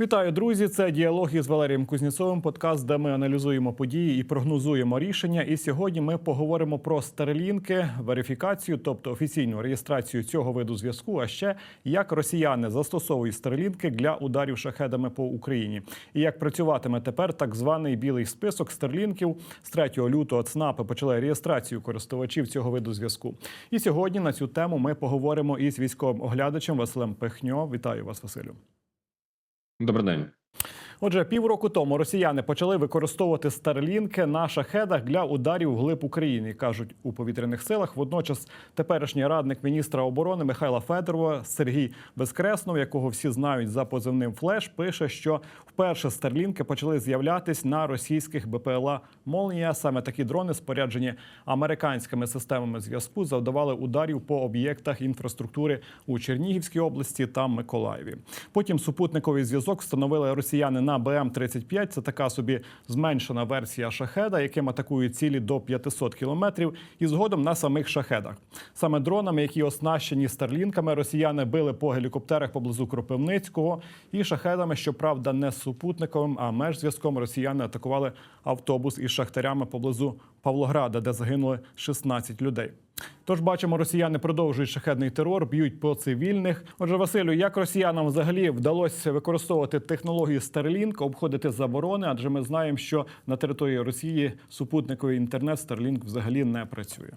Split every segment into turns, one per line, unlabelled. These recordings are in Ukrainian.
Вітаю, друзі! Це діалоги з Валерієм Кузнєцовим. Подкаст, де ми аналізуємо події і прогнозуємо рішення. І сьогодні ми поговоримо про старлінки, верифікацію, тобто офіційну реєстрацію цього виду зв'язку. А ще як росіяни застосовують старлінки для ударів шахедами по Україні, і як працюватиме тепер так званий білий список старлінків. З 3 лютого ЦНАПи почали реєстрацію користувачів цього виду зв'язку. І сьогодні на цю тему ми поговоримо із військовим оглядачем Василем Пехньо. Вітаю вас, Василю.
Добрий день.
Отже, півроку тому росіяни почали використовувати старлінки на шахедах для ударів вглиб України, кажуть у повітряних силах. Водночас, теперішній радник міністра оборони Михайла Федорова Сергій Безкреснов, якого всі знають за позивним флеш, пише, що вперше старлінки почали з'являтись на російських БПЛА Молнія. Саме такі дрони, споряджені американськими системами зв'язку, завдавали ударів по об'єктах інфраструктури у Чернігівській області та Миколаєві. Потім супутниковий зв'язок встановили росіяни на БМ-35. Це така собі зменшена версія шахеда, яким атакують цілі до 500 кілометрів, і згодом на самих шахедах. Саме дронами, які оснащені старлінками, росіяни били по гелікоптерах поблизу Кропивницького, і шахедами, щоправда, не супутниковим, а меж зв'язком росіяни атакували автобус із шахтарями поблизу Павлограда, де загинули 16 людей. Тож бачимо, росіяни продовжують шахедний терор, б'ють по цивільних. Отже, Василю, як росіянам взагалі вдалося використовувати технологію Starlink, обходити заборони? Адже ми знаємо, що на території Росії супутниковий інтернет Starlink взагалі не працює.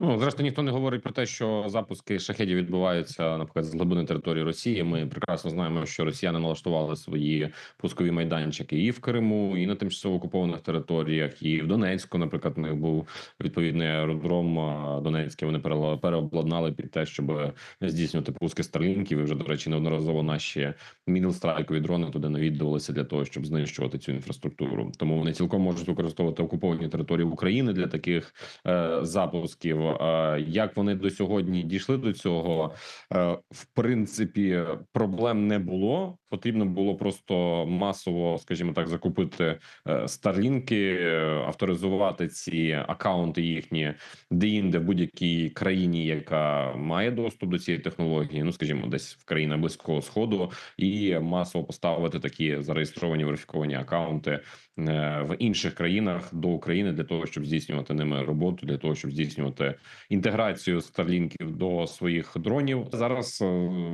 Ну, зрештою, ніхто не говорить про те, що запуски шахедів відбуваються, наприклад, з глибини території Росії. Ми прекрасно знаємо, що росіяни налаштували свої пускові майданчики і в Криму, і на тимчасово окупованих територіях, і в Донецьку, наприклад, в них був відповідний аеродром Донецький. Вони переобладнали під те, щоб здійснювати пуски старлінків. І вже до речі, неодноразово наші мінілстрайкові дрони туди навідувалися для того, щоб знищувати цю інфраструктуру. Тому вони цілком можуть використовувати окуповані території України для таких е, запусків. Е, Як вони до сьогодні дійшли до цього? Е, В принципі, проблем не було. Потрібно було просто масово, скажімо так, закупити старлінки, е, авторизувати ці акаунти їхні де-інде в будь-якій країні, яка має доступ до цієї технології. Ну скажімо, десь в країнах близького сходу, і масово поставити такі зареєстровані верифіковані акаунти в інших країнах до України для того, щоб здійснювати ними роботу, для того, щоб здійснювати інтеграцію старлінків до своїх дронів. Зараз е,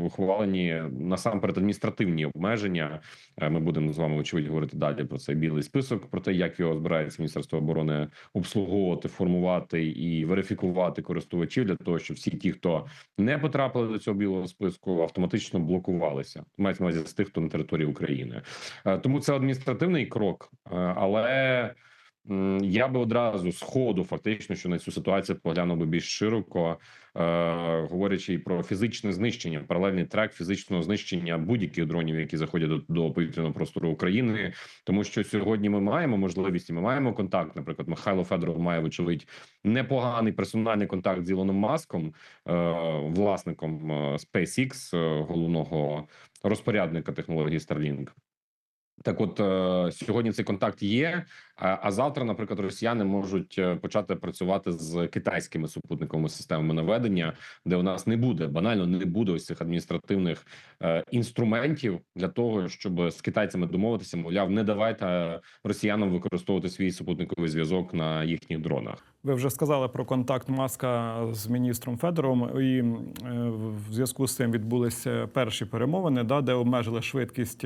ухвалені насамперед адміністративні обмеження. Е, Ми будемо з вами очевидь говорити далі про цей білий список, про те, як його збирається міністерство оборони обслуговувати, формувати і верифікувати користувачів для того, щоб всі ті, хто не потрапили до цього білого списку, автоматично блокувалися. Мається на увазі з тих, хто на території України. Е, Тому це адміністративний крок, але. Я би одразу з ходу, фактично, що на цю ситуацію поглянув би більш широко, е, говорячи і про фізичне знищення, паралельний трек фізичного знищення будь-яких дронів, які заходять до, до повітряного простору України, тому що сьогодні ми маємо можливість, і ми маємо контакт. Наприклад, Михайло Федоров має вочевидь непоганий персональний контакт з Ілоном Маском, е, власником е, SpaceX, е, головного розпорядника технології Starlink. Так, от е, сьогодні цей контакт є. А, завтра, наприклад, росіяни можуть е, почати працювати з китайськими супутниковими системами наведення, де у нас не буде банально не буде ось цих адміністративних е, інструментів для того, щоб з китайцями домовитися. Мовляв, не давайте росіянам використовувати свій супутниковий зв'язок на їхніх дронах.
Ви вже сказали про контакт Маска з міністром Федоровим, і в зв'язку з цим відбулися перші перемовини, да, де обмежили швидкість.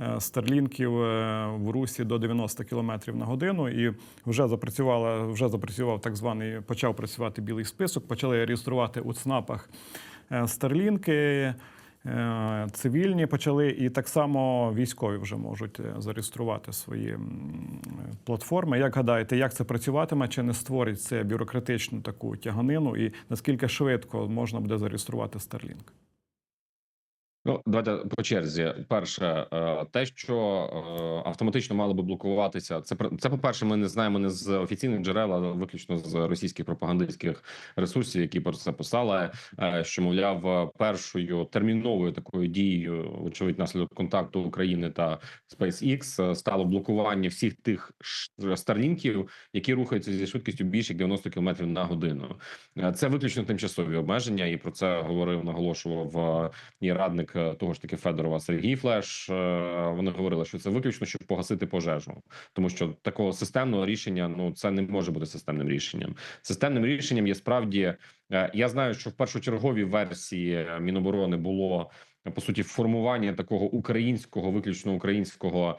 Е, Старлінків е, в русі до 90 км на годину, і вже запрацювала, вже запрацював так званий, почав працювати білий список. Почали реєструвати у ЦНАПах е, старлінки. Цивільні почали, і так само військові вже можуть зареєструвати свої платформи. Як гадаєте, як це працюватиме? Чи не створить це бюрократичну таку тяганину? І наскільки швидко можна буде зареєструвати Starlink?
Ну, давайте по черзі. Перше, е, те, що е, автоматично мало би блокуватися, це це. По перше, ми не знаємо не з офіційних джерел, а виключно з російських пропагандистських ресурсів, які про це писали. е, Що мовляв, першою терміновою такою дією, очевидь, наслідок контакту України та SpaceX стало блокування всіх тих старлінків, які рухаються зі швидкістю більше як 90 км на годину. Це виключно тимчасові обмеження, і про це говорив, наголошував і радник е, того ж таки Федорова Сергій Флеш. е, Вони говорили, що це виключно щоб погасити пожежу, тому що такого системного рішення ну це не може бути системним рішенням. Системним рішенням є справді. е, Я знаю, що в першочерговій версії Міноборони було по суті формування такого українського, виключно українського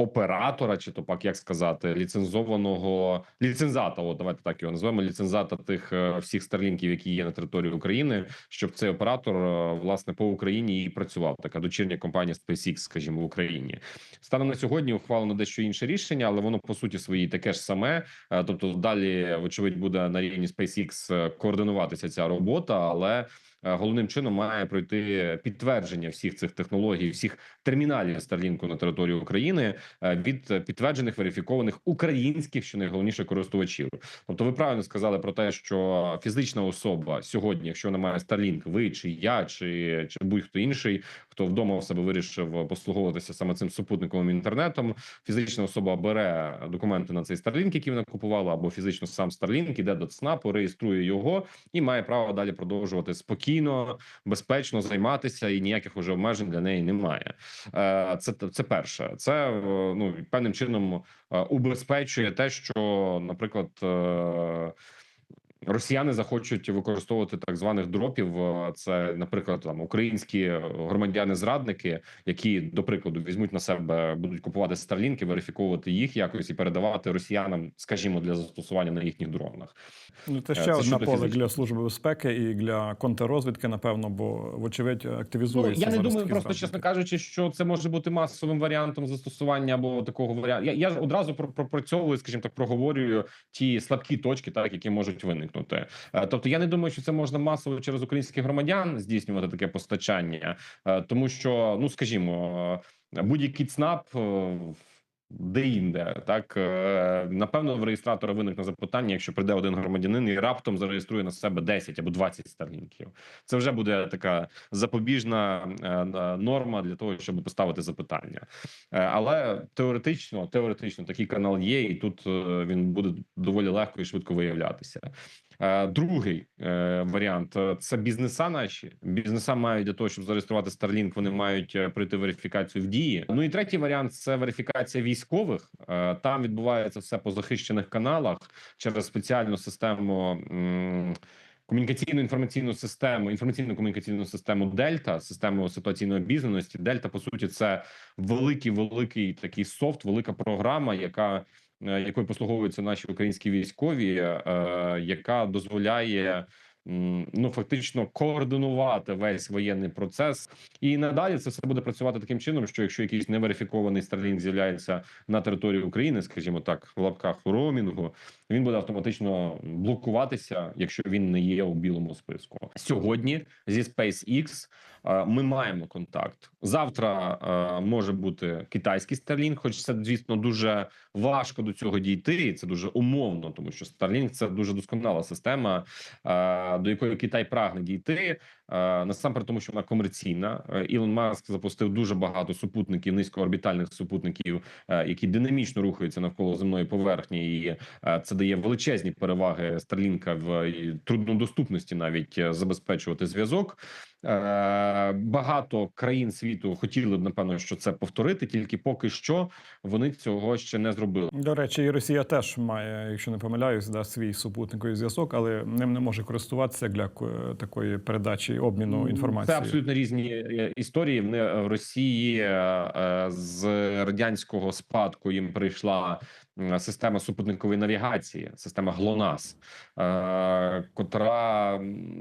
оператора, чи то пак як сказати, ліцензованого ліцензата. От давайте так його назвемо. Ліцензата тих е, всіх старлінків, які є на території України, щоб цей оператор е, власне по Україні і працював. Така дочірня компанія SpaceX, скажімо, в Україні. Станом на сьогодні ухвалено дещо інше рішення, але воно по суті своїй таке ж саме. Е, Тобто, далі, вочевидь, буде на рівні SpaceX координуватися ця робота, але. Е, Головним чином має пройти підтвердження всіх цих технологій, всіх терміналів Starlink на території України е, від підтверджених верифікованих українських, що найголовніше користувачів. Тобто, ви правильно сказали про те, що фізична особа сьогодні, якщо вона має Starlink, ви чи я, чи, чи будь-хто інший, хто вдома в себе вирішив послуговуватися саме цим супутниковим інтернетом, фізична особа бере документи на цей Starlink, який вона купувала, або фізично сам Starlink, іде до ЦНАПу, реєструє його і має право далі продовжувати спокійно, безпечно займатися, і ніяких уже обмежень для неї немає. Е, Це це перше. Це е, ну певним чином е, убезпечує те, що, наприклад. Росіяни захочуть використовувати так званих дропів. Е, Це, наприклад, там українські громадяни-зрадники, які до прикладу візьмуть на себе, будуть купувати старлінки, верифіковувати їх якось і передавати росіянам, скажімо, для застосування на їхніх дронах.
Ну, це
Е,
ще
це
одне поле для служби безпеки і для контррозвідки, напевно, бо вочевидь
Ну,
активізується.
я не думаю, просто
зрадники.
чесно кажучи, що це може бути масовим варіантом застосування або такого варіанту. Я, я одразу пропрацьовую, скажімо так, проговорюю ті слабкі точки, так які можуть виникнути. Е, Тобто, я не думаю, що це можна масово через українських громадян здійснювати таке постачання, е, тому що, ну скажімо, е, будь-який ЦНАП. Е, Де інде так е, напевно в реєстратора виникне запитання, якщо прийде один громадянин і раптом зареєструє на себе 10 або 20 старлінків. Це вже буде така запобіжна е, норма для того, щоб поставити запитання. Е, Але теоретично, теоретично такий канал є, і тут він буде доволі легко і швидко виявлятися. Е, Другий е, варіант е, це бізнеса. Наші бізнеса мають для того, щоб зареєструвати Starlink, вони мають пройти верифікацію в дії. Ну і третій варіант це верифікація військових. Там відбувається все по захищених каналах через спеціальну систему. Комунікаційну інформаційну систему, інформаційну комунікаційну систему Дельта, систему ситуаційної обізнаності. Дельта, по суті, це великий, великий такий софт, велика програма, яка якою послуговуються наші українські військові, е, яка дозволяє ну фактично координувати весь воєнний процес. І надалі це все буде працювати таким чином, що якщо якийсь неверифікований старлінг з'являється на території України, скажімо так, в лапках у роумінгу, він буде автоматично блокуватися, якщо він не є у білому списку. Сьогодні зі SpaceX е, ми маємо контакт. Завтра е, може бути китайський Starlink, хоч це звісно дуже важко до цього дійти. Це дуже умовно, тому що Starlink – це дуже досконала система, е, до якої Китай прагне дійти. Е, Насамперед, тому що вона комерційна. Е, Ілон Маск запустив дуже багато супутників, низькоорбітальних супутників, е, які динамічно рухаються навколо земної поверхні, і це дає величезні переваги Старлінка в труднодоступності навіть забезпечувати зв'язок. Е, Багато країн світу хотіли б напевно, що це повторити, тільки поки що вони цього ще не зробили.
До речі, і Росія теж має, якщо не помиляюсь, да, свій супутниковий зв'язок, але ним не може користуватися для такої передачі обміну інформації.
Це абсолютно різні е, історії. Вони в Росії е, е, з радянського спадку їм прийшла система супутникової навігації, система ГЛОНАСС, е, котра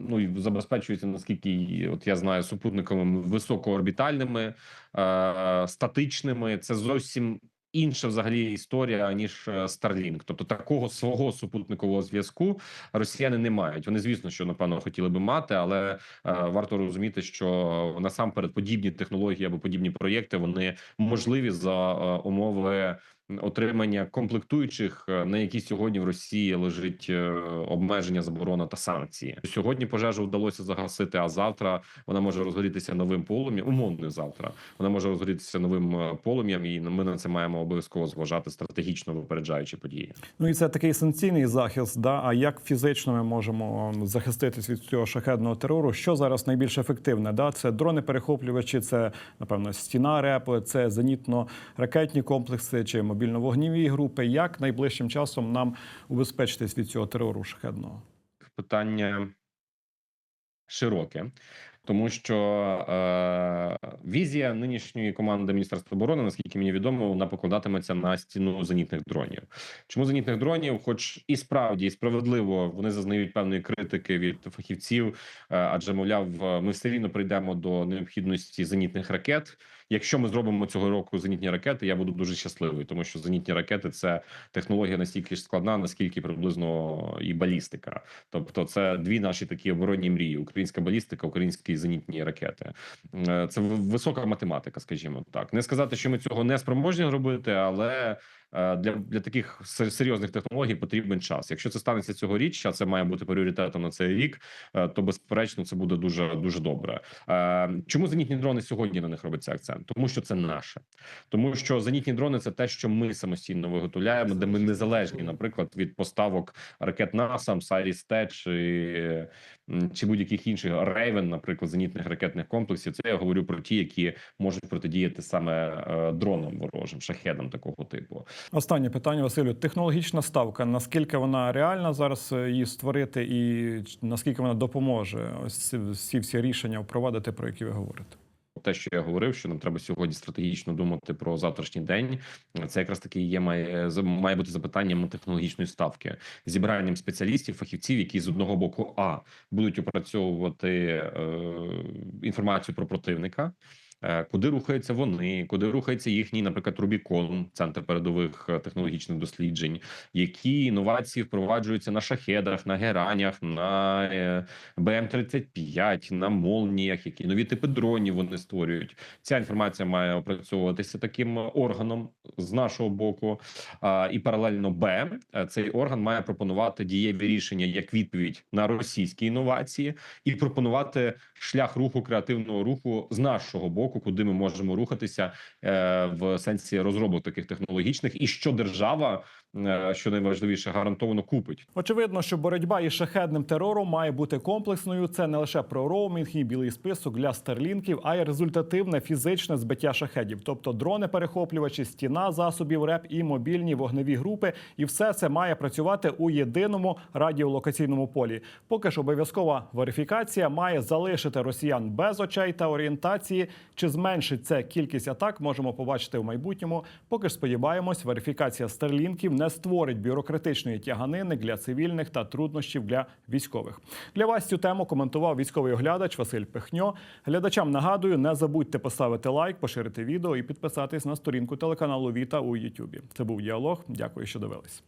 ну забезпечується наскільки от я знаю супутниковими високоорбітальними, е, статичними. Це зовсім. Інша взагалі історія ніж е, Starlink. тобто такого свого супутникового зв'язку росіяни не мають. Вони, звісно, що напевно хотіли би мати, але е, варто розуміти, що насамперед подібні технології або подібні проєкти вони можливі за е, умови отримання комплектуючих, е, на які сьогодні в Росії лежить е, обмеження, заборона та санкції. Сьогодні пожежу вдалося загасити, а завтра вона може розгорітися новим полум'ям. Умовно завтра вона може розгорітися новим е, полум'ям, і ми на це маємо обов'язково зважати стратегічно випереджаючи події.
Ну і це такий санкційний захист. Да? А як фізично ми можемо захиститись від цього шахедного терору? Що зараз найбільш ефективне? Да? Це дрони перехоплювачі, це напевно стіна РЕП, це зенітно-ракетні комплекси чи мобільно-вогніві групи. Як найближчим часом нам убезпечитись від цього терору шахедного?
питання широке, тому що е, візія нинішньої команди Міністерства оборони, наскільки мені відомо, вона покладатиметься на стіну зенітних дронів. Чому зенітних дронів? Хоч і справді і справедливо вони зазнають певної критики від фахівців, е, адже мовляв, ми все рівно прийдемо до необхідності зенітних ракет. Якщо ми зробимо цього року зенітні ракети, я буду дуже щасливий, тому що зенітні ракети це технологія настільки ж складна, наскільки приблизно і балістика. Тобто, це дві наші такі оборонні мрії: українська балістика, українські зенітні ракети. Е, Це висока математика, скажімо так. Не сказати, що ми цього не спроможні робити, але. Е, Для для таких се- серйозних технологій потрібен час. Якщо це станеться цьогоріч, а це має бути пріоритетом на цей рік, е, то безперечно це буде дуже дуже добре. Е, Чому зенітні дрони сьогодні на них робиться акцент? Тому що це наше, тому що зенітні дрони це те, що ми самостійно виготовляємо, де ми незалежні, наприклад, від поставок ракет НАСАМ, Сайріс Т чи, чи будь-яких інших Рейвен, наприклад, зенітних ракетних комплексів. Це я говорю про ті, які можуть протидіяти саме дронам ворожим, шахедам такого типу.
Останнє питання, Василю. Технологічна ставка. Наскільки вона реальна зараз е, її створити, і наскільки вона допоможе ось ці всі рішення впровадити, про які ви говорите?
те, що я говорив, що нам треба сьогодні стратегічно думати про завтрашній день. Це якраз таки є має має бути запитанням технологічної ставки, зібранням спеціалістів, фахівців, які з одного боку а будуть опрацьовувати е, інформацію про противника. Е, Куди рухаються вони, куди рухається їхній, наприклад, Рубікон, центр передових е, технологічних досліджень, які інновації впроваджуються на шахедах, на геранях, на е, БМ-35, на молніях, які нові типи дронів вони створюють. Ця інформація має опрацьовуватися таким органом з нашого боку. І паралельно Б цей орган має пропонувати дієві рішення як відповідь на російські інновації, і пропонувати шлях руху креативного руху з нашого боку, куди ми можемо рухатися е, в сенсі розробок таких технологічних, і що держава, що найважливіше, гарантовано купить.
Очевидно, що боротьба із шахедним терором має бути комплексною. Це не лише про роумінг і білий список для старлінків, а й результативне фізичне збиття шахедів, тобто дрони, перехоплювачі, стіна засобів РЕП і мобільні вогневі групи. І все це має працювати у єдиному радіолокаційному полі. Поки ж обов'язкова верифікація має залишити росіян без очей та орієнтації. Чи зменшить це кількість атак, можемо побачити в майбутньому. Поки ж сподіваємось, верифікація старлінків не створить бюрократичної тяганини для цивільних та труднощів для військових. Для вас цю тему коментував військовий оглядач Василь Пихньо. Глядачам нагадую, не забудьте поставити лайк, поширити відео і підписатись на сторінку телеканалу Віта у Ютубі. Це був діалог. Дякую, що дивились.